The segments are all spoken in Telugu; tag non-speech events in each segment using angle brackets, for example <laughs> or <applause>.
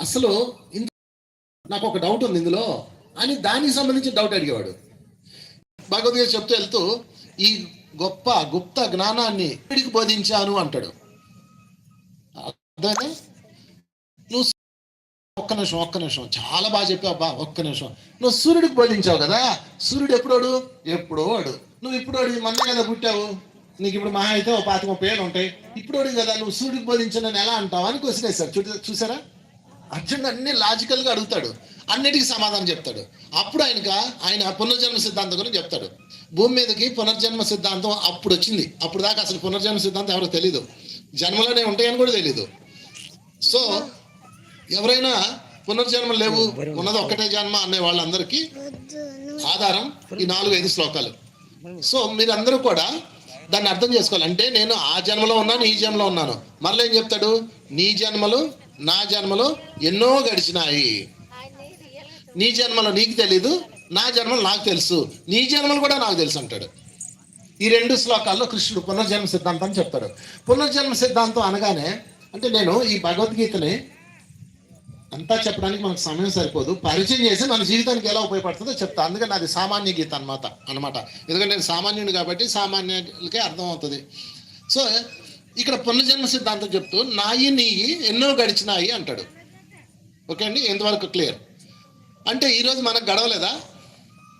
అసలు ఇంత నాకు ఒక డౌట్ ఉంది ఇందులో. అని దానికి సంబంధించి డౌట్ అడిగేవాడు. భగవద్గీత చెప్తూ వెళ్తూ ఈ గొప్ప గుప్త జ్ఞానాన్ని వీడికి బోధించాను అంటాడు. అర్థమైందా? నువ్వు ఒక్క నిమిషం ఒక్క నిమిషం. చాలా బాగా చెప్పావు అబ్బా ఒక్క నిమిషం. నువ్వు సూర్యుడికి బోధించావు కదా? సూర్యుడు ఎప్పుడోడు? ఎప్పుడో వాడు నువ్వు ఇప్పుడు మొన్నే కదా పుట్టావు? నీకు ఇప్పుడు మహా అయితే ఓ పాతిక ముప్పై ఏళ్ళు ఉంటాయి. ఇప్పుడు కదా నువ్వు సూర్యుడికి బోధించానని ఎలా అంటావు అని క్వశ్చన్ వేశారు చూసారా? అర్జునుడు అన్ని లాజికల్గా అడుగుతాడు. అన్నిటికీ సమాధానం చెప్తాడు. అప్పుడు ఆయనక ఆయన పునర్జన్మ సిద్ధాంతం గురించి చెప్తాడు. భూమి మీదకి పునర్జన్మ సిద్ధాంతం అప్పుడు వచ్చింది. అప్పుడు దాకా అసలు పునర్జన్మ సిద్ధాంతం ఎవరికి తెలీదు. జన్మలోనే ఉంటాయని కూడా తెలీదు. సో ఎవరైనా పునర్జన్మ లేవు ఉన్నది ఒక్కటే జన్మ అనే వాళ్ళందరికీ ఆధారం ఈ నాలుగు ఐదు శ్లోకాలు. సో మీరందరూ కూడా దాన్ని అర్థం చేసుకోవాలి. అంటే నేను ఆ జన్మలో ఉన్నాను ఈ జన్మలో ఉన్నాను. మరలా ఏం చెప్తాడు? నీ జన్మలు నా జన్మలు ఎన్నో గడిచినాయి. నీ జన్మలో నీకు తెలీదు నా జన్మలు నాకు తెలుసు. నీ జన్మలు కూడా నాకు తెలుసు అంటాడు. ఈ రెండు శ్లోకాల్లో కృష్ణుడు పునర్జన్మ సిద్ధాంతం చెప్తాడు. పునర్జన్మ సిద్ధాంతం అనగానే అంటే నేను ఈ భగవద్గీతని అంతా చెప్పడానికి మనకు సమయం సరిపోదు. పరిచయం చేసి మన జీవితానికి ఎలా ఉపయోగపడుతుందో చెప్తా. అందుకని అది సామాన్య గీత అనమాట అనమాట ఎందుకంటే నేను సామాన్యుడు కాబట్టి సామాన్యులకే అర్థమవుతుంది. సో ఇక్కడ పునర్జన్మ సిద్ధాంతం చెప్తూ నాయి నీయి ఎన్నో గడిచినాయి అంటాడు. ఓకే అండి? ఎంతవరకు క్లియర్? అంటే ఈరోజు మనకు గడవలేదా?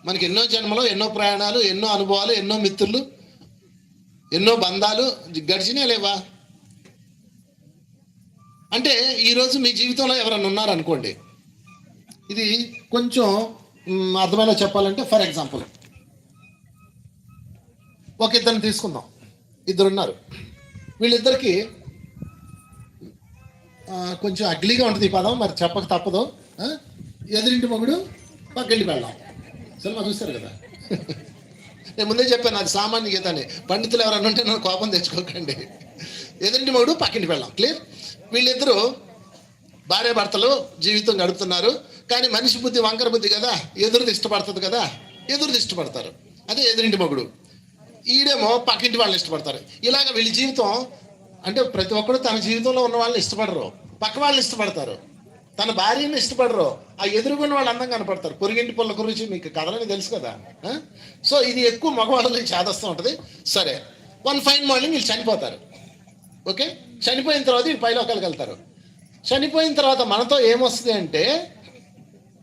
మనకి ఎన్నో జన్మలో ఎన్నో ప్రయాణాలు ఎన్నో అనుభవాలు ఎన్నో మిత్రులు ఎన్నో బంధాలు గడిచినా లేవా? అంటే ఈరోజు మీ జీవితంలో ఎవరైనా ఉన్నారనుకోండి ఇది కొంచెం అర్థమైనా చెప్పాలంటే ఫర్ ఎగ్జాంపుల్ ఒక ఇద్దరిని తీసుకుందాం. ఇద్దరు ఉన్నారు వీళ్ళిద్దరికి కొంచెం అగ్లీగా ఉంటుంది ఈ పదం మరి చెప్పక తప్పదు. ఎదురింటి మొగుడు పక్కింటి వెళ్ళాం సినిమా చూస్తారు కదా? నేను ముందే చెప్పాను అది సామాన్య గీత అని పండితులు ఎవరన్నా ఉంటే నన్ను కోపం తెచ్చుకోకండి. ఎదురింటి మొగుడు పక్కింటి వెళ్ళాం క్లియర్? వీళ్ళిద్దరూ భార్య భర్తలు జీవితం గడుపుతున్నారు. కానీ మనిషి బుద్ధి వంకర బుద్ధి కదా? ఎదురుది ఇష్టపడుతుంది కదా? ఎదురుది ఇష్టపడతారు. అదే ఎదురింటి మొగుడు. ఈడేమో పక్కింటి వాళ్ళని ఇష్టపడతారు. ఇలాగ వీళ్ళ జీవితం అంటే ప్రతి ఒక్కరు తన జీవితంలో ఉన్న వాళ్ళని ఇష్టపడరు. పక్క వాళ్ళని ఇష్టపడతారు. తన భార్యని ఇష్టపడరు. ఆ ఎదురుకున్న వాళ్ళు అందంగా కనపడతారు. పొరిగింటి పుల్ల గురించి మీకు కథలని తెలుసు కదా సో ఇది ఎక్కువ మగవాళ్ళని చేదస్తూ ఉంటుంది. సరే వన్ ఫైన్ మార్నింగ్ వీళ్ళు చనిపోతారు. ఓకే? చనిపోయిన తర్వాత వీళ్ళు పైలోకాలకు వెళ్తారు. చనిపోయిన తర్వాత మనతో ఏమొస్తుంది అంటే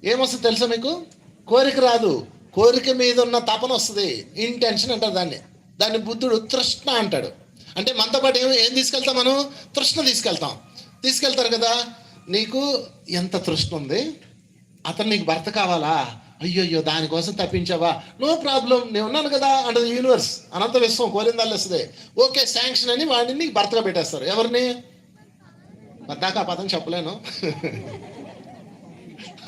ఏమొస్తుంది తెలుసా మీకు? కోరిక రాదు. కోరిక మీద ఉన్న తపన వస్తుంది. ఇంటెన్షన్ అంటారు దాన్ని. దాన్ని బుద్ధుడు తృష్ణ అంటాడు. అంటే మనతో పాటు ఏం ఏం తీసుకెళ్తాం మనం? తృష్ణ తీసుకెళ్తాం. తీసుకెళ్తారు కదా? నీకు ఎంత తృష్ణ ఉంది? అతను నీకు భర్త కావాలా? అయ్యయ్యో దానికోసం తప్పించావా? నో ప్రాబ్లం నేను ఉన్నాను కదా అంటది యూనివర్స్ అనంత విశ్వం కోరిందాలు వస్తుంది. ఓకే శాంక్షన్ అని వాడిని నీకు భర్తగా పెట్టేస్తారు. ఎవరిని? మరి దాకా ఆ పదం చెప్పలేను.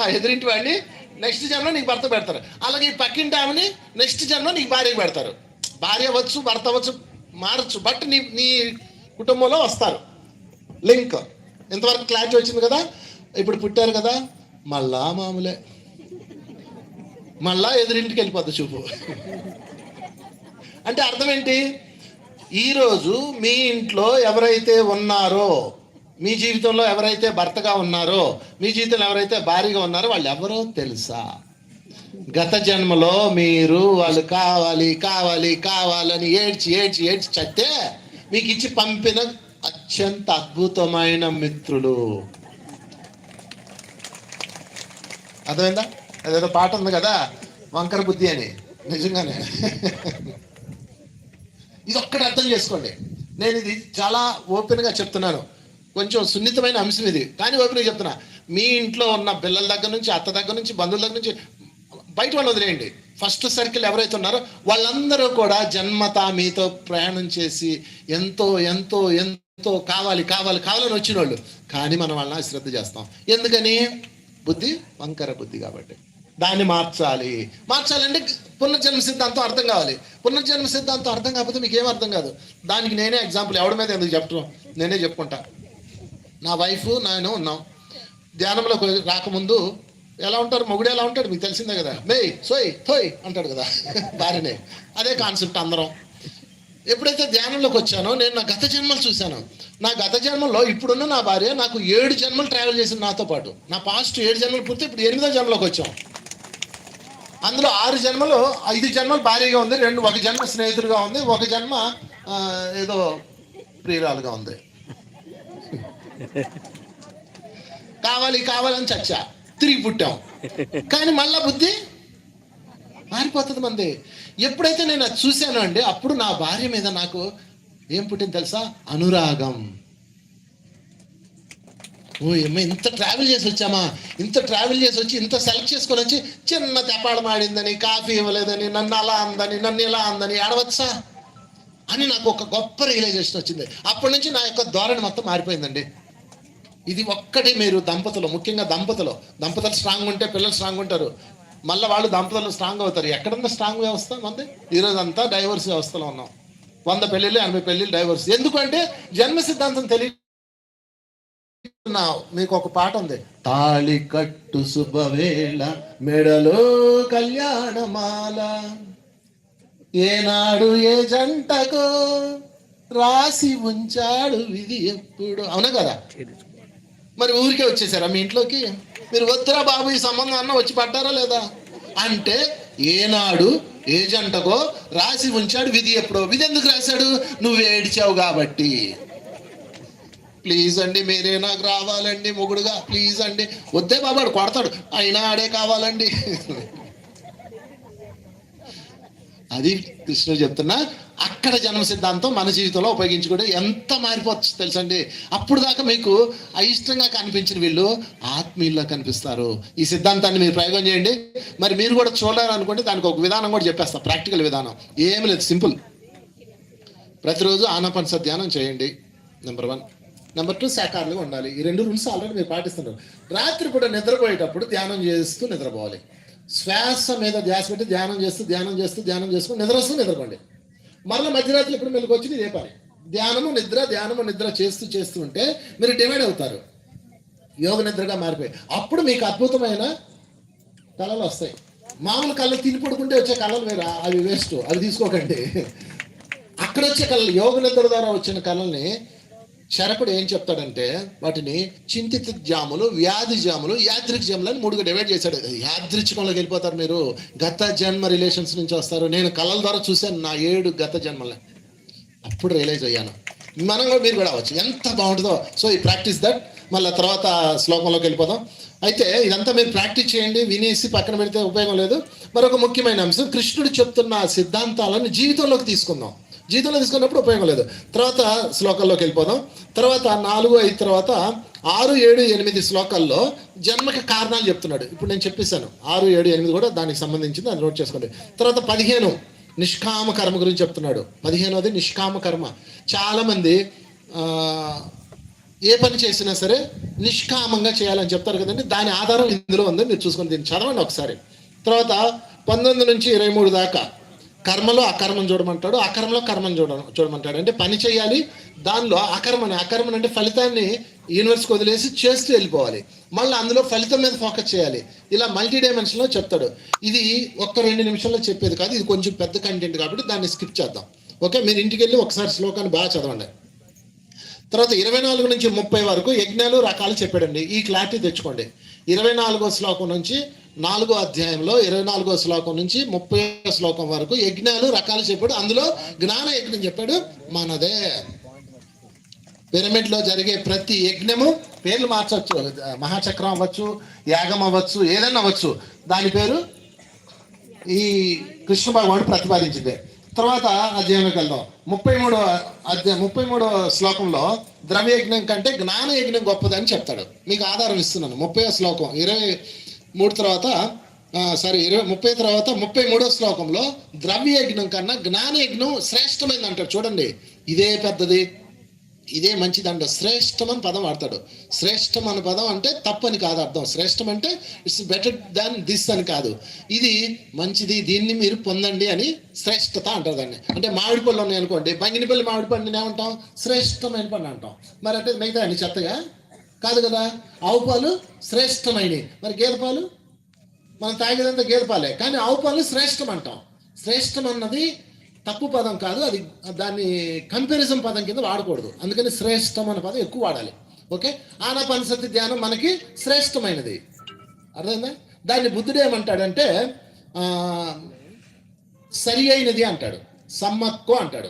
ఆ ఎదురింటి వాడిని నెక్స్ట్ జన్మ నీకు భర్త పెడతారు. అలాగే ఈ పక్కింటి ఆమెని నెక్స్ట్ జన్మ నీకు భార్యకు పెడతారు. భార్య అవ్వచ్చు భర్త అవ్వచ్చు మారచ్చు. బట్ నీ నీ కుటుంబంలో వస్తారు. లింక్. ఇంతవరకు క్లారిటీ వచ్చింది కదా? ఇప్పుడు పుట్టారు కదా? మళ్ళా మామూలే. మళ్ళా ఎదురింటికి వెళ్ళిపోద్ది చూపు. అంటే అర్థం ఏంటి? ఈరోజు మీ ఇంట్లో ఎవరైతే ఉన్నారో మీ జీవితంలో ఎవరైతే భర్తగా ఉన్నారో మీ జీవితంలో ఎవరైతే భారీగా ఉన్నారో వాళ్ళు ఎవరో తెలుసా? గత జన్మలో మీరు వాళ్ళు కావాలి కావాలి కావాలని ఏడ్చి ఏడ్చి ఏడ్చి చస్తే మీకు ఇచ్చి పంపిన అత్యంత అద్భుతమైన మిత్రులు. అర్థమైందా? అదేదో పాట ఉంది కదా వంకర బుద్ధి అని. నిజంగానే. <laughs> ఇది ఒక్కటి అర్థం చేసుకోండి. నేను ఇది చాలా ఓపెన్గా చెప్తున్నాను. కొంచెం సున్నితమైన అంశం ఇది. కానీ ఓపెన్గా చెప్తున్నా. మీ ఇంట్లో ఉన్న పిల్లల దగ్గర నుంచి అత్త దగ్గర నుంచి బంధువుల దగ్గర నుంచి బయట వాళ్ళు వదిలేయండి. ఫస్ట్ సర్కిల్ ఎవరైతే ఉన్నారో వాళ్ళందరూ కూడా జన్మత మీతో ప్రయాణం చేసి ఎంతో ఎంతో ఎంతో కావాలి కావాలి కావాలని వచ్చిన వాళ్ళు కానీ మనం వాళ్ళని అశ్రద్ధ చేస్తాం. ఎందుకని? బుద్ధి వంకర బుద్ధి కాబట్టి. దాన్ని మార్చాలి. మార్చాలంటే పునర్జన్మ సిద్ధాంతం అర్థం కావాలి. పునర్జన్మ సిద్ధాంతం అర్థం కాకపోతే మీకు ఏం అర్థం కాదు. దానికి నేనే ఎగ్జాంపుల్ ఎవడి మీద ఎందుకు చెప్పడం నేనే చెప్పుకుంటా. నా వైఫ్ నేను ఉన్నాం. ధ్యానంలో రాకముందు ఎలా ఉంటారు? మొగుడు ఎలా ఉంటాడు? మీకు తెలిసిందే కదా. మే సోయ్ థోయ్ అంటాడు కదా <laughs> భార్యనే. అదే కాన్సెప్ట్ అందరం. ఎప్పుడైతే ధ్యానంలోకి వచ్చానో నేను నా గత జన్మలు చూశాను. నా గత జన్మలో ఇప్పుడున్న నా భార్య నాకు ఏడు జన్మలు ట్రావెల్ చేసింది నాతో పాటు. నా పాస్ట్ ఏడు జన్మలు పూర్తి ఇప్పుడు ఎనిమిదో జన్మలోకి వచ్చాం. అందులో ఆరు జన్మలు ఐదు జన్మలు భార్యగా ఉంది రెండు ఒక జన్మ స్నేహితుడిగా ఉంది ఒక జన్మ ఏదో ప్రియురాలుగా ఉంది. కావాలి కావాలని చచ్చా. తిరిగి పుట్టాం కానీ మళ్ళా బుద్ధి మారిపోతుంది మంది. ఎప్పుడైతే నేను అది చూశాను అండి అప్పుడు నా భార్య మీద నాకు ఏం పుట్టింది తెలుసా? అనురాగం. ఓ ఏమో ఇంత ట్రావెల్ చేసి వచ్చామా? ఇంత ట్రావెల్ చేసి వచ్చి ఇంత సెలెక్ట్ చేసుకొని వచ్చి చిన్న తెపాడం ఆడిందని కాఫీ ఇవ్వలేదని నన్ను అలా అందని నన్ను ఇలా అందని ఆడవచ్చా? అని నాకు ఒక గొప్ప రియలైజేషన్ వచ్చింది. అప్పటి నుంచి నా యొక్క ధోరణి మొత్తం మారిపోయిందండి. ఇది ఒక్కటి మీరు దంపతులు ముఖ్యంగా దంపతులు. దంపతులు స్ట్రాంగ్ ఉంటే పిల్లలు స్ట్రాంగ్ ఉంటారు. మళ్ళీ వాళ్ళు దంపతులు స్ట్రాంగ్ అవుతారు. ఎక్కడన్నా స్ట్రాంగ్ వ్యవస్థ మంది ఈరోజు అంతా డైవర్స్ వ్యవస్థలో ఉన్నాం. వంద పెళ్ళిళ్ళు ఎనభై పెళ్ళిళ్ళు డైవర్స్ ఎందుకంటే జన్మ సిద్ధాంతం తెలియ మీకు ఒక పాట ఉంది. తాళి కట్టు శుభవేళ మెడలో కళ్యాణమాల. ఏనాడు ఏ జంటకు రాసి ఉంచాడు విధి ఎప్పుడు. అవునా కదా? మరి ఊరికే వచ్చేసారా? మీ ఇంట్లోకి? మీరు వద్దురా బాబు ఈ సంబంధం అన్న వచ్చి పడ్డారా లేదా? అంటే ఏనాడు ఏ జంటకో రాసి ఉంచాడు విధి ఎప్పుడో. విధి ఎందుకు రాశాడు? నువ్వు ఏడ్చావు కాబట్టి. ప్లీజ్ అండి మీరే నాకు రావాలండి మొగుడుగా. ప్లీజ్ అండి. వద్దే బాబాడు కొడతాడు. అయినా ఆడే కావాలండి. అది కృష్ణుడు చెప్తున్నా అక్కడ జన్మ సిద్ధాంతం మన జీవితంలో ఉపయోగించుకుంటే ఎంత మారిపోవచ్చు తెలుసండి? అప్పుడు దాకా మీకు అయిష్టంగా కనిపించిన వీళ్ళు ఆత్మీయుల్లో కనిపిస్తారు. ఈ సిద్ధాంతాన్ని మీరు ప్రయోగం చేయండి. మరి మీరు కూడా చూడాలనుకుంటే దానికి ఒక విధానం కూడా చెప్పేస్తా ప్రాక్టికల్ విధానం. ఏమి లేదు సింపుల్. ప్రతిరోజు ఆనపనస ధ్యానం చేయండి. నెంబర్ వన్ నెంబర్ టూ శాఖారులుగా ఉండాలి. ఈ రెండు రూల్స్ ఆల్రెడీ మీరు పాటిస్తున్నారు. రాత్రి కూడా నిద్రపోయేటప్పుడు ధ్యానం చేస్తూ నిద్రపోవాలి. శ్వాస మీద ధ్యాస పెట్టి ధ్యానం చేస్తూ ధ్యానం చేస్తూ ధ్యానం చేసుకుని నిద్ర వస్తూ నిద్రపండి. మళ్ళీ మధ్యరాత్రి ఎప్పుడు మెలకు వచ్చి ఇదే పని. ధ్యానము నిద్ర ధ్యానము నిద్ర చేస్తూ చేస్తూ ఉంటే మీరు డివైడ్ అవుతారు. యోగ నిద్రగా మారిపోయి. అప్పుడు మీకు అద్భుతమైన కళలు వస్తాయి. మామూలు కళ్ళు తిని పడుకుంటే వచ్చే కళలు వేరు. అవి వేస్ట్. అవి తీసుకోకండి. అక్కడ వచ్చే కళలు యోగ నిద్ర ద్వారా వచ్చిన కళల్ని శరకుడు ఏం చెప్తాడంటే వాటిని చింతిత జాములు వ్యాధి జాములు యాదృక్ జాములు అని మూడుగా డివైడ్ చేశాడు. యాదృచ్ఛికంలోకి వెళ్ళిపోతారు మీరు. గత జన్మ రిలేషన్స్ నుంచి వస్తారు. నేను కళల ద్వారా చూశాను నా ఏడు గత జన్మలే. అప్పుడు రియలైజ్ అయ్యాను. మనం కూడా మీరు కూడా అవ్వచ్చు. ఎంత బాగుంటుందో. సో ఈ ప్రాక్టీస్ దట్ మళ్ళీ తర్వాత శ్లోకంలోకి వెళ్ళిపోదాం. అయితే ఇదంతా మీరు ప్రాక్టీస్ చేయండి. వినేసి పక్కన పెడితే ఉపయోగం లేదు. మరొక ముఖ్యమైన అంశం కృష్ణుడు చెప్తున్న సిద్ధాంతాలను జీవితంలోకి తీసుకుందాం. జీవితంలో తీసుకున్నప్పుడు ఉపయోగం లేదు. తర్వాత శ్లోకాల్లోకి వెళ్ళిపోదాం. తర్వాత నాలుగు ఐదు తర్వాత ఆరు ఏడు ఎనిమిది శ్లోకాల్లో జన్మకి కారణాలు చెప్తున్నాడు. ఇప్పుడు నేను చెప్పేశాను. ఆరు ఏడు ఎనిమిది కూడా దానికి సంబంధించింది అది నోట్ చేసుకోండి. తర్వాత పదిహేను నిష్కామ కర్మ గురించి చెప్తున్నాడు. పదిహేనోది నిష్కామ కర్మ. చాలామంది ఏ పని చేసినా సరే నిష్కామంగా చేయాలని చెప్తారు కదండి. దాని ఆధారం ఇందులో ఉంది. మీరు చూసుకొని దీన్ని చదవండి ఒకసారి. తర్వాత పంతొమ్మిది నుంచి ఇరవై మూడు దాకా కర్మలో అకర్మం చూడమంటాడు అకర్మలో కర్మం చూడ చూడమంటాడు. అంటే పని చేయాలి దానిలో అకర్మని అకర్మని అంటే ఫలితాన్ని యూనివర్స్కి వదిలేసి చేస్తూ వెళ్ళిపోవాలి. మళ్ళీ అందులో ఫలితం మీద ఫోకస్ చేయాలి. ఇలా మల్టీ డైమెన్షన్లో చెప్తాడు. ఇది ఒక్క రెండు నిమిషాల్లో చెప్పేది కాదు ఇది కొంచెం పెద్ద కంటెంట్ కాబట్టి దాన్ని స్కిప్ చేద్దాం. ఓకే మీరు ఇంటికి వెళ్ళి ఒకసారి శ్లోకాన్ని బాగా చదవండి. తర్వాత ఇరవై నాలుగు నుంచి ముప్పై వరకు యజ్ఞాలు రకాలు చెప్పాడండి. ఈ క్లారిటీ తెచ్చుకోండి. ఇరవై నాలుగో శ్లోకం నుంచి నాలుగో అధ్యాయంలో ఇరవై నాలుగో శ్లోకం నుంచి ముప్పై శ్లోకం వరకు యజ్ఞాలు రకాలు చెప్పాడు. అందులో జ్ఞాన యజ్ఞం చెప్పాడు మనదే. పిరమిడ్లో జరిగే ప్రతి యజ్ఞము పేర్లు మార్చవచ్చు. మహాచక్రం అవ్వచ్చు యాగం అవ్వచ్చు ఏదైనా అవ్వచ్చు. దాని పేరు ఈ కృష్ణ భగవానుడు ప్రతిపాదించింది. తర్వాత అధ్యాయంలోకి వెళ్దాం ముప్పై మూడో అధ్యాయం ముప్పై మూడో శ్లోకంలో ద్రవ్యయజ్ఞం కంటే జ్ఞాన యజ్ఞం గొప్పదని చెప్తాడు. మీకు ఆధారం ఇస్తున్నాను. ముప్పై శ్లోకం ఇరవై మూడు తర్వాత సారీ ఇరవై ముప్పై తర్వాత ముప్పై మూడో శ్లోకంలో ద్రవ్య యజ్ఞం కన్నా జ్ఞాన యజ్ఞం శ్రేష్టమైంది అంటాడు. చూడండి ఇదే పెద్దది ఇదే మంచిదంట. శ్రేష్టం అని పదం వాడతాడు. శ్రేష్టం అనే పదం అంటే తప్పని కాదు అర్థం. శ్రేష్టం అంటే ఇట్స్ బెటర్ దాన్ దిస్ అని కాదు. ఇది మంచిది దీన్ని మీరు పొందండి అని శ్రేష్టత అంటారు దాన్ని. అంటే మామిడి పళ్ళు ఉన్నాయి అనుకోండి బంగినపల్లి మామిడి పండుని ఏమంటాం? శ్రేష్టమైన పండు అంటాం. మరి అంటే మిగతా అండి చెత్తగా కాదు కదా? ఆవు పాలు శ్రేష్టమైనవి. మరి గేదె పాలు? మనం తాగేదంతా గేదె పాలే. కానీ ఆవు పాలు శ్రేష్టం అంటాం. శ్రేష్టం అన్నది తప్పు పదం కాదు. అది దాన్ని కంపారిజన్ పదం కింద వాడకూడదు. అందుకని శ్రేష్టం అనే పదం ఎక్కువ వాడాలి. ఓకే? ఆనాపానసతి ధ్యానం మనకి శ్రేష్టమైనది. అర్థమైందా? దాన్ని బుద్ధుడు ఏమంటాడంటే సరి అయినది అంటాడు. సమ్మక్కు అంటాడు.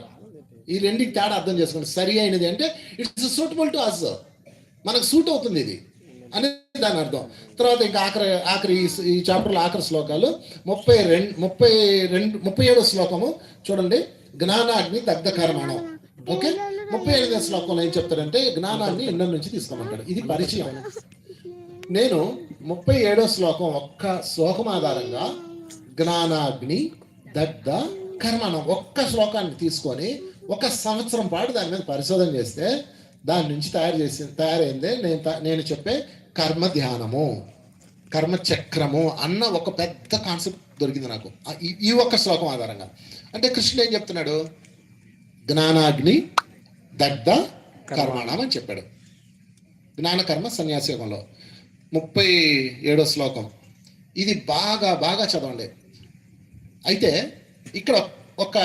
ఈ రెండింటి తేడా అర్థం చేసుకోండి. సరి అయినది అంటే ఇట్స్ సూటబుల్ టు అస్. మనకు సూట్ అవుతుంది ఇది అని దాని అర్థం. తర్వాత ఇంకా ఆఖరి ఆఖరి ఈ- చాప్టర్లో ఆఖరి శ్లోకాలు ముప్పై రెండు ముప్పై రెండు ముప్పై ఏడో శ్లోకము చూడండి. జ్ఞానాగ్ని దగ్ధ కర్మణం ఓకే? ముప్పై ఎనిమిదో శ్లోకంలో ఏం చెప్తారంటే జ్ఞానాన్ని ఇండం నుంచి తీసుకోమంటాడు ఇది పరిచయం. నేను ముప్పై ఏడో శ్లోకం ఒక్క శ్లోకం ఆధారంగా జ్ఞానాగ్ని దగ్ధ కర్మణం ఒక్క శ్లోకాన్ని తీసుకొని ఒక సంవత్సరం పాటు దాని మీద పరిశోధన చేస్తే దాని నుంచి తయారు చేసి తయారైందే నేను నేను చెప్పే కర్మ ధ్యానము కర్మ చక్రము అన్న ఒక పెద్ద కాన్సెప్ట్ దొరికింది నాకు. ఈ- ఈ ఒక్క శ్లోకం ఆధారంగా. అంటే కృష్ణుడు ఏం చెప్తున్నాడు? జ్ఞానాగ్ని దగ్ధ కర్మణం అని చెప్పాడు. జ్ఞానకర్మ సన్యాసయోగంలో ముప్పై ఏడో శ్లోకం. ఇది బాగా బాగా చదవండి. అయితే ఇక్కడ ఒక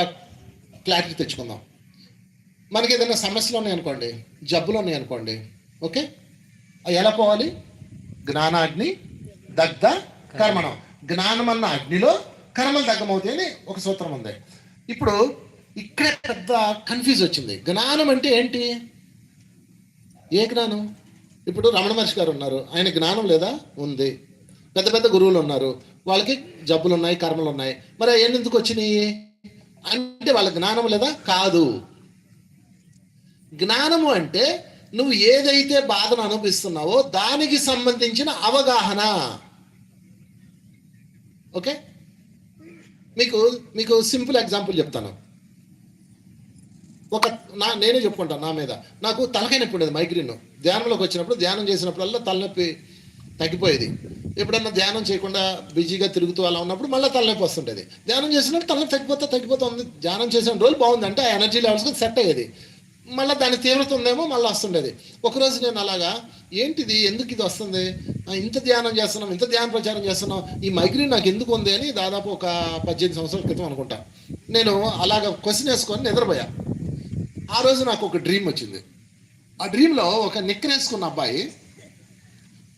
క్లారిటీ తెచ్చుకుందాం. మనకి ఏదైనా సమస్యలు ఉన్నాయనుకోండి జబ్బులు ఉన్నాయనుకోండి ఓకే? అవి ఎలా పోవాలి? జ్ఞానాగ్ని దగ్ధ కర్మణం. జ్ఞానం అన్న అగ్నిలో కర్మలు దగ్ధమవుతాయి అని ఒక సూత్రం ఉంది. ఇప్పుడు ఇక్కడే పెద్ద కన్ఫ్యూజ్ వచ్చింది. జ్ఞానం అంటే ఏంటి? ఏ జ్ఞానం? ఇప్పుడు రమణ మహర్షి గారు ఉన్నారు. ఆయన జ్ఞానం లేదా? ఉంది. పెద్ద పెద్ద గురువులు ఉన్నారు. వాళ్ళకి జబ్బులు ఉన్నాయి కర్మలు ఉన్నాయి. మరి ఎందుకు వచ్చినాయి? అంటే వాళ్ళ జ్ఞానం లేదా? కాదు. జ్ఞానము అంటే నువ్వు ఏదైతే బాధను అనుభవిస్తున్నావో దానికి సంబంధించిన అవగాహన. ఓకే? మీకు మీకు సింపుల్ ఎగ్జాంపుల్ చెప్తాను. ఒక నా నేనే చెప్పుకుంటాను నా మీద. నాకు తలకాయ నొప్పి ఉండేది మైగ్రేన్. ధ్యానంలోకి వచ్చినప్పుడు ధ్యానం చేసినప్పుడల్లా తలనొప్పి తగ్గిపోయేది. ఎప్పుడన్నా ధ్యానం చేయకుండా బిజీగా తిరుగుతూ అలా ఉన్నప్పుడు మళ్ళీ తలనొప్పి వస్తుంటుంది ధ్యానం చేసినప్పుడు తలనొప్పి తగ్గిపోతే తగ్గిపోతుంది ధ్యానం చేసిన రోజు బాగుంది. అంటే ఆ ఎనర్జీ లెవెల్స్కి సెట్ అయ్యేది. మళ్ళీ దాని తీవ్రత ఉందేమో మళ్ళీ వస్తుండేది. ఒకరోజు నేను అలాగా ఏంటిది? ఎందుకు ఇది వస్తుంది? ఇంత ధ్యానం చేస్తున్నాం ఇంత ధ్యాన ప్రచారం చేస్తున్నాం ఈ మైగ్రేన్ నాకు ఎందుకు ఉంది? అని దాదాపు ఒక పద్దెనిమిది సంవత్సరాల క్రితం అనుకుంటా. నేను అలాగ క్వశ్చన్ వేసుకొని నిద్రపోయా. ఆ రోజు నాకు ఒక డ్రీమ్ వచ్చింది. ఆ డ్రీమ్లో ఒక నిక్కరేసుకున్న అబ్బాయి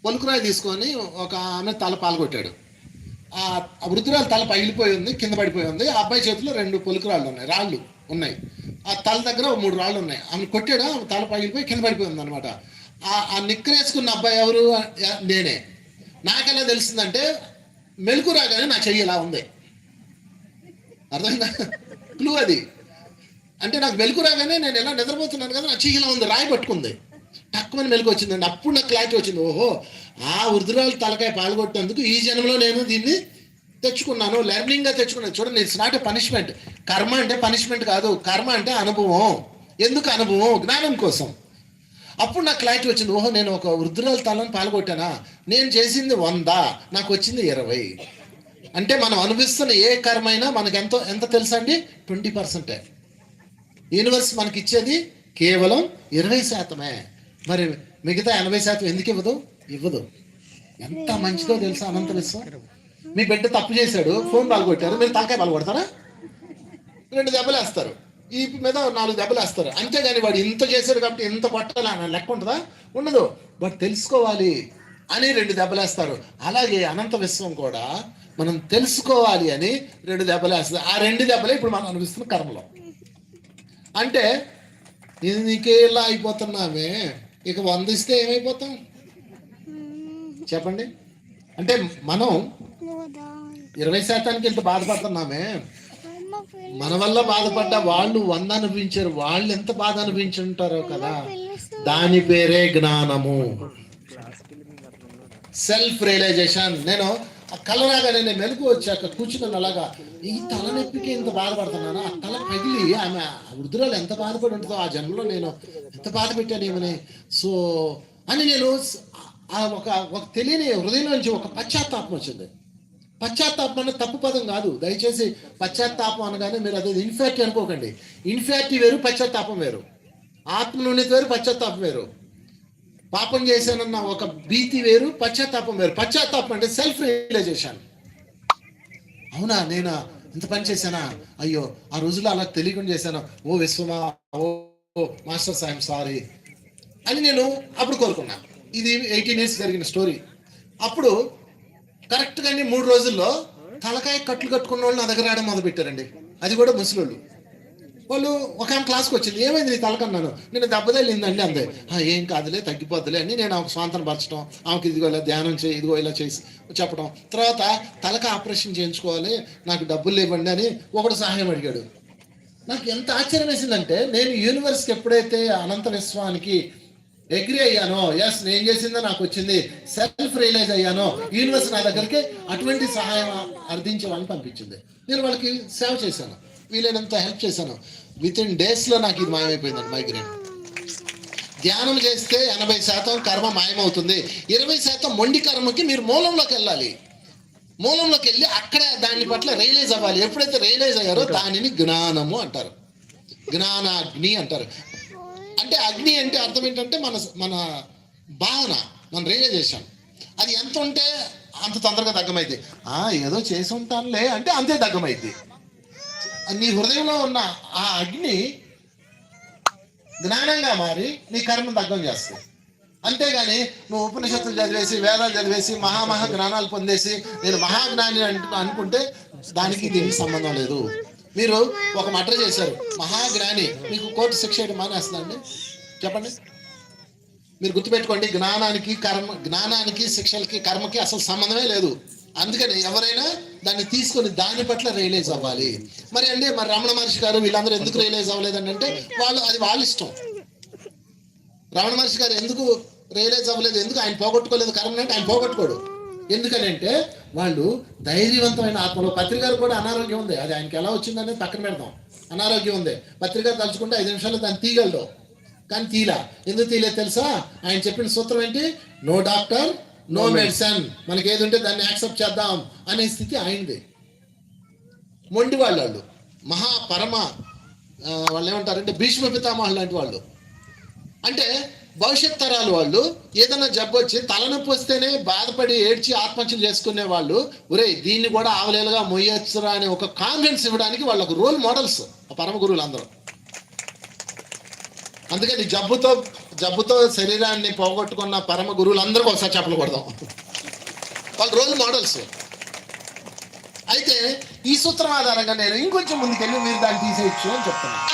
పొలుకురాయి తీసుకొని ఒక ఆమె తల పాల్గొట్టాడు ఆ ఆ వృద్ధురాలు తల పగిలిపోయి ఉంది కింద పడిపోయి ఉంది. ఆ అబ్బాయి చేతిలో రెండు పొలుకురాళ్ళు ఉన్నాయి రాళ్ళు ఉన్నాయి. ఆ తల దగ్గర ఓ మూడు రాళ్ళు ఉన్నాయి. ఆమె కొట్టాడు ఆమె తల పగిలిపోయి కింద పడిపోయింది అనమాట ఆ ఆ నిక్కరేసుకున్న అబ్బాయి ఎవరు? నేనే. నాకెలా తెలిసిందంటే మెలకు రాగానే నా చెయ్యి ఇలా ఉంది. అర్థమైందా? క్లూ అది. అంటే నాకు వెలుగు రాగానే నేను ఎలా నిద్రపోతున్నాను కదా నా చెయ్యిలో ఉంది రాయి పట్టుకుంది. తక్కువని మెలకు వచ్చిందండి. అప్పుడు నాకు క్లారిటీ వచ్చింది. ఓహో ఆ వృద్ధురాలు తలకాయ పాల్గొట్టేందుకు ఈ జన్మలో నేను దీన్ని తెచ్చుకున్నాను లెర్నింగ్గా తెచ్చుకున్నాను. చూడండి ఇట్స్ నాట్ ఎ పనిష్మెంట్ కర్మ అంటే పనిష్మెంట్ కాదు. కర్మ అంటే అనుభవం. ఎందుకు అనుభవం? జ్ఞానం కోసం. అప్పుడు నాకు క్లారిటీ వచ్చింది. ఓహో నేను ఒక వృద్ధురాల తలని పాల్గొట్టానా? నేను చేసింది వంద నాకు వచ్చింది ఇరవై. అంటే మనం అనుభవిస్తున్న ఏ కర్మ అయినా మనకు ఎంతో ఎంత తెలుసా అండి? ట్వంటీ పర్సెంటే యూనివర్స్ మనకి ఇచ్చేది కేవలం ఇరవై శాతమే. మరి మిగతా ఎనభై శాతం ఎందుకు ఇవ్వదు? ఇవ్వదు. ఎంత మంచిదో తెలుసా అనంత విశ్వం? మీ బిడ్డ తప్పు చేశాడు ఫోన్ పాల్గొట్టారు మీరు తలకాయ పాల్గొడతారా రెండు దెబ్బలు వేస్తారు. ఈ మీద నాలుగు దెబ్బలు వేస్తారు. అంతేగాని వాడు ఇంత చేశాడు కాబట్టి ఇంత కొట్టాలి అని లెక్క ఉంటుందా? ఉండదు. బట్ తెలుసుకోవాలి అని రెండు దెబ్బలు వేస్తారు. అలాగే అనంత విశ్వం కూడా మనం తెలుసుకోవాలి అని రెండు దెబ్బలు వేస్తుంది. ఆ రెండు దెబ్బలే ఇప్పుడు మనం అనిపిస్తున్న కర్మలో. అంటే ఇది నీకే ఇలా అయిపోతున్నామే ఇక వందిస్తే ఏమైపోతాం? చెప్పండి. అంటే మనం ఇరవై శాతానికి ఇంత బాధపడుతున్నామే? మన వల్ల బాధపడ్డ వాళ్ళు వంద అనిపించారు వాళ్ళు ఎంత బాధ అనిపించుంటారో కదా? దాని పేరే జ్ఞానము. సెల్ఫ్ రియలైజేషన్ నేను రాగానే నేను మెలకు వచ్చాక కూర్చున్నాను అలాగా. ఈ తలనొప్పికి ఎంత బాధపడుతున్నాను? ఆ తల పగిలి ఆమె ఆ వృద్ధురాలు ఎంత బాధపడి ఉంటుందో ఆ జన్మలో నేను ఎంత బాధ పెట్టాను ఏమని సో అని నేను ఒక ఒక తెలియని హృదయం నుంచి ఒక పశ్చాత్తాపం వచ్చింది. పశ్చాత్తాపం అనేది తప్పు పదం కాదు. దయచేసి పశ్చాత్తాపం అనగానే మీరు అదే ఇన్ఫాక్ట్ అనుకోకండి. ఇన్ఫాక్ట్ వేరు పశ్చాత్తాపం వేరు. ఆత్మనున్నతి వేరు పశ్చాత్తాపం వేరు. పాపం చేశానన్న ఒక భీతి వేరు పశ్చాత్తాపం వేరు. పశ్చాత్తాపం అంటే సెల్ఫ్ రియలైజేషన్ అవునా? నేను? ఇంత పని చేశానా? అయ్యో ఆ రోజుల్లో అలా తెలియకుండా చేశాను. ఓ విశ్వమా ఓ మాస్టర్ సాయం సారీ అని నేను అప్పుడు కోరుకున్నా. ఇది ఎయిటీన్ ఇయర్స్ జరిగిన స్టోరీ. అప్పుడు కరెక్ట్గా మూడు రోజుల్లో తలకాయ కట్లు కట్టుకున్న వాళ్ళు నా దగ్గర రావడం మొదలు పెట్టారండి అది కూడా ముసలోళ్ళు. వాళ్ళు ఒక ఆమె క్లాస్కి వచ్చింది. ఏమైంది నీ తలకన్నాను నేను దెబ్బతలిందండి అందే. ఏం కాదులే తగ్గిపోద్దులే అని నేను ఆమెకు స్వాంతన పరచడం ఆమెకి ఇదిగో ఇలా ధ్యానం చేయి ఇదిగో ఇలా చేసి చెప్పడం తర్వాత తలక ఆపరేషన్ చేయించుకోవాలి నాకు డబ్బులు ఇవ్వండి అని ఒకడు సహాయం అడిగాడు. నాకు ఎంత ఆశ్చర్యం వేసిందంటే నేను యూనివర్స్కి ఎప్పుడైతే అనంత విశ్వానికి అగ్రి అయ్యానో. ఎస్ నేను చేసిందో నాకు వచ్చింది. Self realise అయ్యానో. యూనివర్స్ నా దగ్గరికి అటువంటి సహాయం అర్థించే వాళ్ళని పంపించింది. నేను వాళ్ళకి సేవ చేశాను. వీలైనంత హెల్ప్ చేశాను. విత్ ఇన్ డేస్లో నాకు ఇది మాయమైపోయిందండి మైగ్రేన్ ధ్యానం చేస్తే ఎనభై శాతం కర్మ మాయమవుతుంది. ఇరవై శాతం మొండి కర్మకి మీరు మూలంలోకి వెళ్ళాలి. మూలంలోకి వెళ్ళి అక్కడ దాని పట్ల రియలైజ్ అవ్వాలి. ఎప్పుడైతే రియలైజ్ అయ్యారో దానిని జ్ఞానము అంటారు. జ్ఞానాగ్ని అంటారు. అంటే అగ్ని అంటే అర్థం ఏంటంటే మన మన భావన మన రియలైజేషన్ అది ఎంత ఉంటే అంత తొందరగా దగ్గమైంది ఆ ఏదో చేసి ఉంటానులే అంటే అంతే దగ్గమైంది నీ హృదయంలో ఉన్న ఆ అగ్ని జ్ఞానంగా మారి నీ కర్మ దగ్గం చేస్తుంది. అంతేగాని నువ్వు ఉపనిషత్తులు చదివేసి వేదాలు చదివేసి మహామహా జ్ఞానాలు పొందేసి నేను మహాజ్ఞాని అంటు అనుకుంటే దానికి దీనికి సంబంధం లేదు. మీరు ఒక మటర్ చేశారు. మహాజ్ఞాని మీకు కోర్టు శిక్ష వేయడం మానేస్తుందండి చెప్పండి. మీరు గుర్తుపెట్టుకోండి జ్ఞానానికి కర్మ జ్ఞానానికి శిక్షలకి కర్మకి అసలు సంబంధమే లేదు. అందుకని ఎవరైనా దాన్ని తీసుకొని దాని పట్ల రియలైజ్ అవ్వాలి. మరి అండి మరి రమణ మహర్షి గారు వీళ్ళందరూ ఎందుకు రియలైజ్ అవ్వలేదండి అంటే వాళ్ళు అది వాళ్ళ ఇష్టం. రమణ మహర్షి గారు ఎందుకు రియలైజ్ అవ్వలేదు? ఎందుకు ఆయన పోగొట్టుకోలేదు? కర్మ అంటే ఆయన పోగొట్టుకోడు. ఎందుకని అంటే వాళ్ళు ధైర్యవంతమైన ఆత్మలో పత్రికారు కూడా అనారోగ్యం ఉంది. అది ఆయనకి ఎలా వచ్చిందనేది పక్కన పెడదాం. అనారోగ్యం ఉంది. పత్రికారు తలుచుకుంటే ఐదు నిమిషాలు దాన్ని తీయగలడు కానీ తీలా. ఎందుకు తీయలేదు తెలుసా? ఆయన చెప్పిన సూత్రం ఏంటి? నో డాక్టర్ నో మెడిసిన్ మనకి ఏది ఉంటే దాన్ని యాక్సెప్ట్ చేద్దాం అనే స్థితి ఆయనది. మొండి వాళ్ళు వాళ్ళు మహా పరమ వాళ్ళు ఏమంటారంటే భీష్మ పితామహులు లాంటి వాళ్ళు. అంటే భవిష్యత్ తరాలు వాళ్ళు ఏదైనా జబ్బు వచ్చి తలనొప్పి వస్తేనే బాధపడి ఏడ్చి ఆత్మహత్యలు చేసుకునే వాళ్ళు ఒరే దీన్ని కూడా ఆవలేలుగా మొయ్యొచ్చురా అనే ఒక కాన్ఫిడెన్స్ ఇవ్వడానికి వాళ్ళకు రోల్ మోడల్స్ ఆ పరమ గురువులు అందరూ అందుకని జబ్బుతో జబ్బుతో శరీరాన్ని పోగొట్టుకున్న పరమ గురువులందరికీ ఒకసారి చెప్పలు కొడదాం. వాళ్ళు రోల్ మోడల్స్ అయితే ఈ సూత్రం ఆధారంగా నేను ఇంకొంచెం ముందుకెళ్ళి మీరు దాన్ని తీసేయచ్చు అని చెప్తున్నాను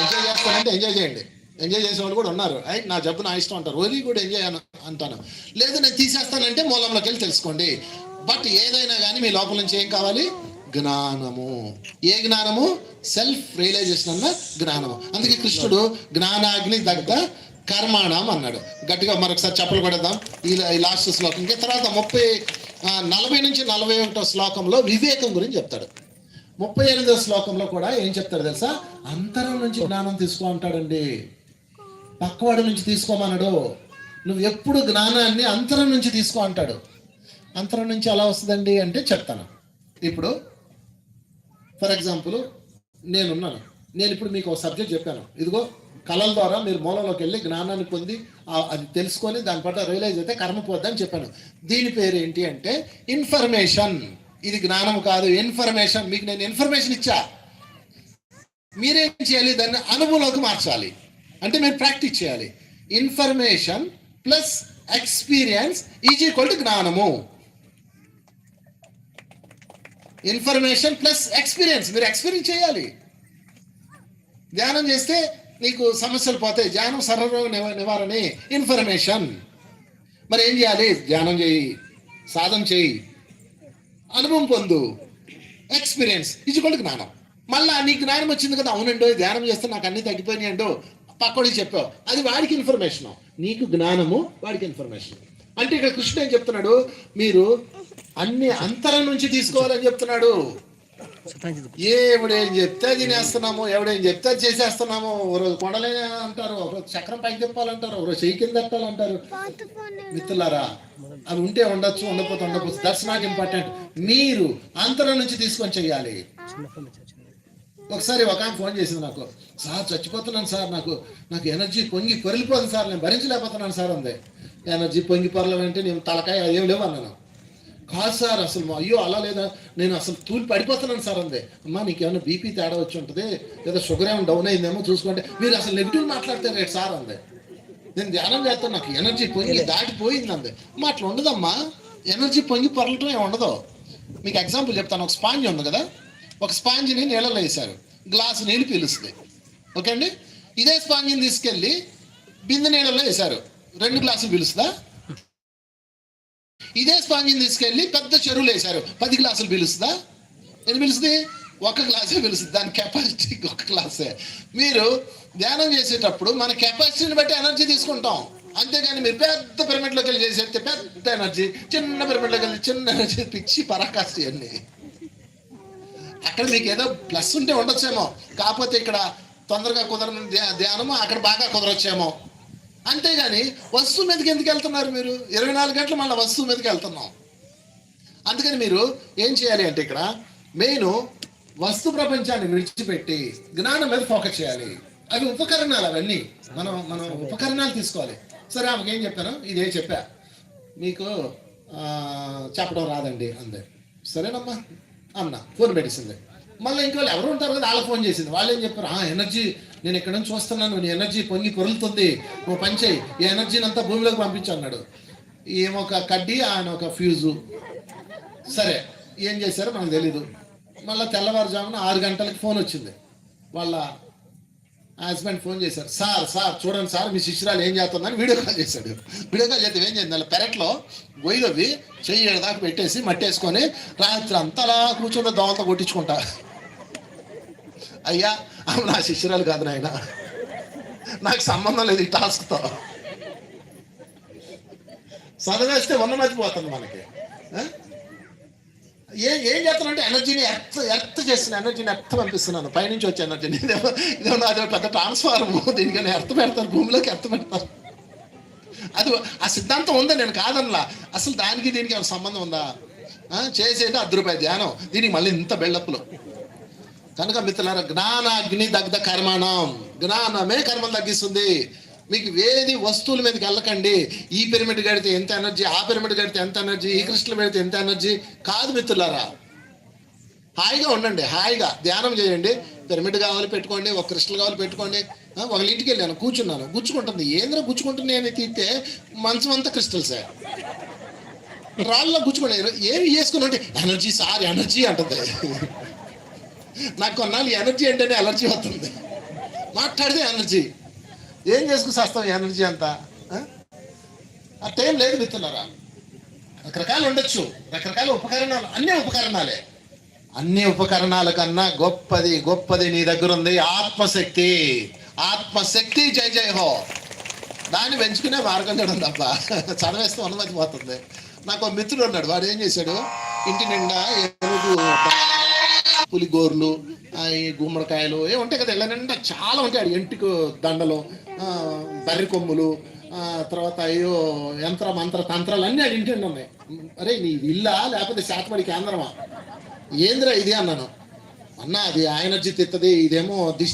ఎంజాయ్ చేస్తానంటే ఎంజాయ్ చేయండి. ఎంజాయ్ చేసే వాళ్ళు కూడా ఉన్నారు. అయి నా జబ్బు నా ఇష్టం అంటారు. వదిలి కూడా ఎంజాయ్ అంటాను. లేదు నేను తీసేస్తానంటే మూలంలోకి వెళ్ళి తెలుసుకోండి. బట్ ఏదైనా కానీ మీ లోపల నుంచి ఏం కావాలి? జ్ఞానము. ఏ జ్ఞానము? సెల్ఫ్ రియలైజేషన్ అన్న జ్ఞానము. అందుకే కృష్ణుడు జ్ఞానాగ్ని దగ్ధ కర్మాణం అన్నాడు. గట్టిగా మరొకసారి చెప్పలు కొడదాం. ఈ లాస్ట్ లాస్ట్ శ్లోకంకి తర్వాత ముప్పై నలభై నుంచి నలభై ఒకటో శ్లోకంలో వివేకం గురించి చెప్తాడు. ముప్పై ఎనిమిదో శ్లోకంలో కూడా ఏం చెప్తాడు తెలుసా? అంతరం నుంచి జ్ఞానం తీసుకో అంటాడండి పక్కవాడి నుంచి తీసుకోమన్నాడు. నువ్వు ఎప్పుడు జ్ఞానాన్ని అంతరం నుంచి తీసుకో అంటాడు. అంతరం నుంచి ఎలా వస్తుందండి అంటే చెప్తాను. ఇప్పుడు ఫర్ ఎగ్జాంపుల్ నేనున్నాను. నేను ఇప్పుడు మీకు ఒక సబ్జెక్ట్ చెప్పాను. ఇదిగో కళల ద్వారా మీరు మూలంలోకి వెళ్ళి జ్ఞానాన్ని పొంది అది తెలుసుకొని దాని పట్ల రియలైజ్ అయితే కర్మ పోద్దని చెప్పాను. దీని పేరు ఏంటి అంటే ఇన్ఫర్మేషన్ ఇది జ్ఞానం కాదు ఇన్ఫర్మేషన్ మీకు నేను ఇన్ఫర్మేషన్ ఇచ్చా. మీరేం చేయాలి? దాన్ని అనుభవంలోకి మార్చాలి. అంటే మీరు ప్రాక్టీస్ చేయాలి. Information plus experience is equal to జ్ఞానము. ఇన్ఫర్మేషన్ ప్లస్ ఎక్స్పీరియన్స్ మీరు ఎక్స్పీరియన్స్ చేయాలి. ధ్యానం చేస్తే నీకు సమస్యలు పోతాయి. ధ్యానం సర్వరోగ నివ- నివారణి ఇన్ఫర్మేషన్ మరి ఏం చేయాలి? ధ్యానం చేయి సాధన చేయి. అనుభవం పొందు. ఎక్స్పీరియన్స్ ఇచ్చుకోండి జ్ఞానం. మళ్ళా నీకు జ్ఞానం వచ్చింది కదా అవునండో ధ్యానం చేస్తే నాకు అన్ని తగ్గిపోయినాయండో పక్కడికి చెప్పావు. అది వాడికి ఇన్ఫర్మేషన్ నీకు జ్ఞానము వాడికి ఇన్ఫర్మేషన్ అంటే ఇక్కడ కృష్ణుడు ఏం చెప్తున్నాడు? మీరు అన్ని అంతరం నుంచి తీసుకోవాలని చెప్తున్నాడు. ఎవడేం చెప్తే తినేస్తున్నాము ఎవడేం చెప్తే చేసేస్తున్నాము. ఓ రోజు కొండలే అంటారు ఒక రోజు చక్రం పైకి తిప్పాలంటారు ఒక రోజు చెయ్యి కింద పెట్టాలంటారు మిత్రులారా అది ఉంటే ఉండొచ్చు ఉండకపోతే ఉండకపోతే దట్స్ నాట్ ఇంపార్టెంట్. మీరు అంతరం నుంచి తీసుకొని చెయ్యాలి. ఒకసారి ఒక ఫోన్ చేసింది నాకు. సార్ చచ్చిపోతున్నాను సార్ నాకు నాకు ఎనర్జీ పొంగి పొరిలిపోతుంది సార్ నేను భరించలేకపోతున్నాను సార్ అంది. ఎనర్జీ పొంగి పొరలం నేను తలకాయ ఏం లేవు అన్నాను. కాదు సార్ అసలు అయ్యో అలా లేదా? నేను అసలు తూలి పడిపోతున్నాను సార్ అందే. అమ్మా నీకేమైనా బీపీ తేడా వచ్చి ఉంటుంది? లేదా షుగర్ ఏమైనా డౌన్ అయిందేమో చూసుకుంటే మీరు అసలు నెగిటివ్ మాట్లాడతారు రేటు సార్ అందే. నేను ధ్యానం చేస్తాను నాకు ఎనర్జీ పొంగి దాటిపోయింది అంది. అమ్మా అట్లా ఉండదమ్మా. ఎనర్జీ పొంగి పొరలటం ఏమి ఉండదు. మీకు ఎగ్జాంపుల్ చెప్తాను. ఒక స్పాంజ్ ఉంది కదా? ఒక స్పాంజ్ని నీళ్ళలో వేశారు. గ్లాస్ నీళ్ళు పీలుస్తుంది. ఓకే అండి? ఇదే స్పాంజిని తీసుకెళ్ళి బిందె నీళ్ళలో వేశారు. రెండు గ్లాసులు పిలుస్తుందా ఇదే స్పాంజిని తీసుకెళ్ళి పెద్ద చెరువులు వేశారు. పది గ్లాసులు పిలుస్తుందా ఎన్ని పిలుస్తుంది ఒక గ్లాసే పిలుస్తుంది దాని కెపాసిటీ ఒక గ్లాసే. మీరు ధ్యానం చేసేటప్పుడు మన కెపాసిటీని బట్టి ఎనర్జీ తీసుకుంటాం. అంతేగాని మీరు పెద్ద పిరమిడ్లోకి వెళ్ళి చేసేస్తే పెద్ద ఎనర్జీ చిన్న పిరమిడ్లోకి వెళ్ళి చిన్న ఎనర్జీ పిచ్చి పరాకాష్టి అన్ని అక్కడ మీకు ఏదో ప్లస్ ఉంటే ఉండొచ్చేమో. కాకపోతే ఇక్కడ తొందరగా కుదరని ధ్యా- ధ్యానము అక్కడ బాగా కుదరొచ్చేమో. అంతేగాని వస్తువు మీదకి ఎందుకు వెళ్తున్నారు మీరు? ఇరవై నాలుగు గంటలు మళ్ళీ వస్తువు మీదకి వెళ్తున్నాం. అందుకని మీరు ఏం చేయాలి అంటే ఇక్కడ మెయిన్ వస్తు ప్రపంచాన్ని విడిచిపెట్టి జ్ఞానం మీద ఫోకస్ చేయాలి. అవి ఉపకరణాలు అవన్నీ. మనం మనం ఉపకరణాలు తీసుకోవాలి. సరే ఆమెకి ఏం చెప్పాను? ఇదే చెప్పా. మీకు చెప్పడం రాదండి అందే సరేనమ్మా? అన్న ఫోన్ పెట్టేసింది. మళ్ళీ ఇంకా వాళ్ళు ఎవరు ఉంటారు కదా వాళ్ళకి ఫోన్ చేసింది. వాళ్ళు ఏం చెప్పారు? ఆ ఎనర్జీ నేను ఇక్కడ నుంచి చూస్తున్నాను నీ ఎనర్జీ పొంగి కొరులుతుంది. నువ్వు పని ఈ ఎనర్జీని అంతా భూమిలోకి పంపించు అన్నాడు. ఏమో ఒక కడ్డీ ఆయన ఒక ఫ్యూజు. సరే ఏం చేశారో మనకు తెలీదు. మళ్ళీ తెల్లవారుజామున ఆరు గంటలకి ఫోన్ వచ్చింది. వాళ్ళ హస్బెండ్ ఫోన్ చేశారు సార్ సార్ చూడండి సార్ మీ శిష్యురాలు ఏం చేస్తుందని వీడియో కాల్ చేశాడు. వీడియో కాల్ చేస్తే ఏం చేసింది అలా పెరట్లో గొయ్యవి చెయ్యి దాకా పెట్టేసి మట్టేసుకొని రాత్రి అంతా అలా కూర్చుని కొట్టించుకుంటా. అయ్యా ఆమె నా శిష్యురాలు కాదు నాయన. నాకు సంబంధం లేదు ఈ టాస్క్తో. చదివేస్తే ఉన్న మర్చిపోతుంది మనకి ఏ ఏం చేస్తానంటే ఎనర్జీని ఎర్త్ ఎర్త్ చేస్తున్న ఎనర్జీని ఎర్త్ పంపిస్తున్నాను. పైనుంచి వచ్చే ఎనర్జీని ఇదేమో ఇదేమో అది పెద్ద ట్రాన్స్ఫార్మ్ దీనికని ఎర్త్ పెడతారు భూమిలోకి ఎర్త్ పెడతారు. అది ఆ సిద్ధాంతం ఉందా? నేను కాదనలా. అసలు దానికి దీనికి ఏమైనా సంబంధం ఉందా? చేసేది అర్ధ ధ్యానం. దీనికి మళ్ళీ ఇంత బిల్డప్లు కనుక మిత్రులారా జ్ఞాన అగ్ని దగ్ధ కర్మణం. జ్ఞానమే కర్మం తగ్గిస్తుంది. మీకు వేది వస్తువుల మీదకి వెళ్ళకండి. ఈ పిరమిడ్ కడితే ఎంత ఎనర్జీ ఆ పిరమిడ్ కడితే ఎంత ఎనర్జీ ఈ క్రిస్టల్ పెడితే ఎంత ఎనర్జీ? కాదు మిత్రులారా. హాయిగా ఉండండి హాయిగా ధ్యానం చేయండి. పిరమిడ్ కావాలి పెట్టుకోండి ఒక క్రిస్టల్ కావాలి పెట్టుకోండి. ఒకళ్ళ ఇంటికి వెళ్ళాను కూర్చున్నాను. గుచ్చుకుంటుంది. ఏంద్ర గుచ్చుకుంటుంది అని తీస్తే మంచం అంతా క్రిస్టల్సే రాళ్ళలో గుచ్చుకోండి ఏమి చేసుకుని ఉంటే ఎనర్జీ సార్ ఎనర్జీ అంటుంది. నాకు కొన్నాళ్ళు ఎనర్జీ అంటేనే ఎలర్జీ వస్తుంది. మాట్లాడితే ఎనర్జీ. ఏం చేసుకుని సస్తాం ఎనర్జీ అంతా? ఆ? టైం లేదు మిత్రులరా. రకరకాలు ఉండొచ్చు. రకరకాల ఉపకరణాలు అన్ని ఉపకరణాలే. అన్ని ఉపకరణాల కన్నా గొప్పది గొప్పది నీ దగ్గర ఉంది ఆత్మశక్తి. ఆత్మశక్తి జై జై హో. దాన్ని పెంచుకునే మార్గం చూడడం తప్ప చదివేస్తే అనుమతి పోతుంది. నాకు ఒక మిత్రుడు ఉన్నాడు. వాడు ఏం చేశాడు? ఇంటి నిండా ఏనుగు పులిగోర్లు ఈ గుమ్మడికాయలు ఏ ఉంటాయి కదా ఇళ్ళ నిండా చాలా ఉంటాయి ఇంటికి దండలు. బర్రి కొమ్ములు ఆ, తర్వాత అయ్యో యంత్ర మంత్ర తంత్రాలు అన్నీ ఆడి ఇంటి ఉన్నాయి. అరే నీ ఇల్లా లేకపోతే శాతపడి కేంద్రమా? ఏందిరా ఇది అన్నాను. అన్న అది ఆ ఎనర్జీ తిత్తది ఇదేమో దిష్టి